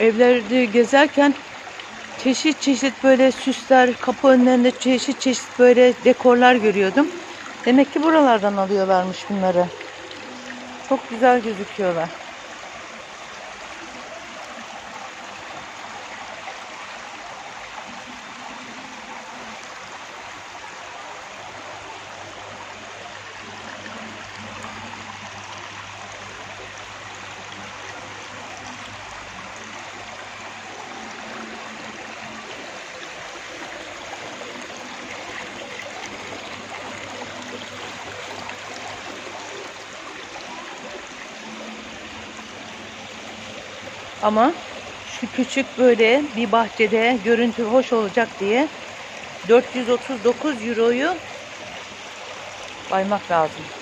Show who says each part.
Speaker 1: evlerde gezerken çeşit çeşit böyle süsler, kapı önlerinde çeşit çeşit böyle dekorlar görüyordum. Demek ki buralardan alıyorlarmış bunları. Çok güzel gözüküyorlar. Ama şu küçük böyle bir bahçede görüntü hoş olacak diye 439 euroyu baymak lazım.